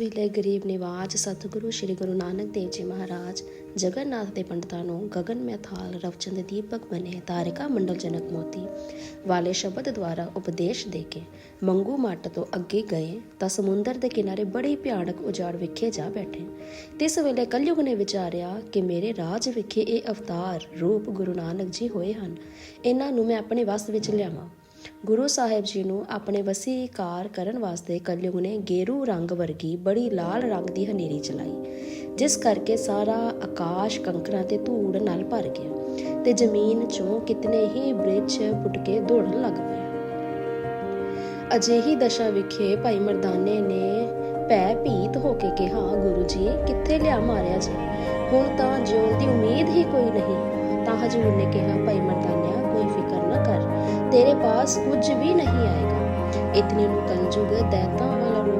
ਵੇਲੇ ਗਰੀਬ ਨਿਵਾਜ ਸਤਿਗੁਰੂ ਸ੍ਰੀ ਗੁਰੂ ਨਾਨਕ ਦੇਵ ਜੀ ਮਹਾਰਾਜ, ਜਗਨਨਾਥ ਦੇ ਪੰਡਤਾਂ ਨੂੰ ਗਗਨ ਮੈਥਾਲ ਰਵਚੰਦ ਦੀਪਕ ਬਨੇ ਤਾਰਿਕਾ ਮੰਡਲ ਜਨਕ ਮੋਤੀ ਵਾਲੇ ਸ਼ਬਦ ਦੁਆਰਾ ਉਪਦੇਸ਼ ਦੇ ਕੇ ਮੰਗੂ ਮੱਟ ਤੋਂ ਅੱਗੇ ਗਏ ਤਾਂ ਸਮੁੰਦਰ ਦੇ ਕਿਨਾਰੇ ਬੜੀ ਭਿਆਨਕ ਉਜਾੜ ਵਿਖੇ ਜਾ ਬੈਠੇ। ਤਿਸ ਵੇਲੇ ਕਲਯੁਗ ਨੇ ਵਿਚਾਰਿਆ ਕਿ ਮੇਰੇ ਰਾਜ ਵਿਖੇ ਇਹ ਅਵਤਾਰ ਰੂਪ ਗੁਰੂ ਨਾਨਕ ਜੀ ਹੋਏ ਹਨ। ਇਹਨਾਂ ਨੂੰ ਮੈਂ ਆਪਣੇ ਵਸ ਵਿੱਚ ਲਿਆਵਾਂ। ਗੁਰੂ ਸਾਹਿਬ ਜੀ ਨੂੰ ਆਪਣੇ ਵਸੀਕਾਰ ਕਰਨ ਵਾਸਤੇ ਕਲਯੁਗ ਨੇ ਗੇਰੂ ਰੰਗ ਵਰਗੀ ਬੜੀ ਲਾਲ ਰੰਗ ਦੀ ਹਨੇਰੀ ਚਲਾਈ, ਜਿਸ ਕਰਕੇ ਸਾਰਾ ਆਕਾਸ਼ ਕੰਕਰਾਂ ਤੇ ਧੂੜ ਨਾਲ ਭਰ ਗਿਆ ਤੇ ਜ਼ਮੀਨ ਚੋਂ ਕਿਤਨੇ ਹੀ ਬ੍ਰਿਛ ਪੁੱਟ ਦੌੜਨ ਲੱਗ ਪਏ। ਅਜਿਹੀ ਦਸ਼ਾ ਵਿਖੇ ਭਾਈ ਮਰਦਾਨੇ ਨੇ ਭੈ ਭੀਤ ਹੋ ਕੇ ਕਿਹਾ, ਗੁਰੂ ਜੀ, ਕਿੱਥੇ ਲਿਆ ਮਾਰਿਆ ਜੀ? ਹੁਣ ਤਾਂ ਜਿਉਣ ਦੀ ਉਮੀਦ ਹੀ ਕੋਈ ਨਹੀਂ। ਤਾਂ ਹਜੂਰ ਨੇ ਕਿਹਾ, ਭਾਈ ਮਰਦਾਨਿਆ ਫਿਕਰ ਨਾ ਕਰ ਤੇਰੇ ਪਾਸ ਕੁਝ ਵੀ ਨਹੀਂ ਆਏਗਾ। ਇਤਨੇ ਨੂੰ ਕਲਯੁਗ ਦੈਤਾਂ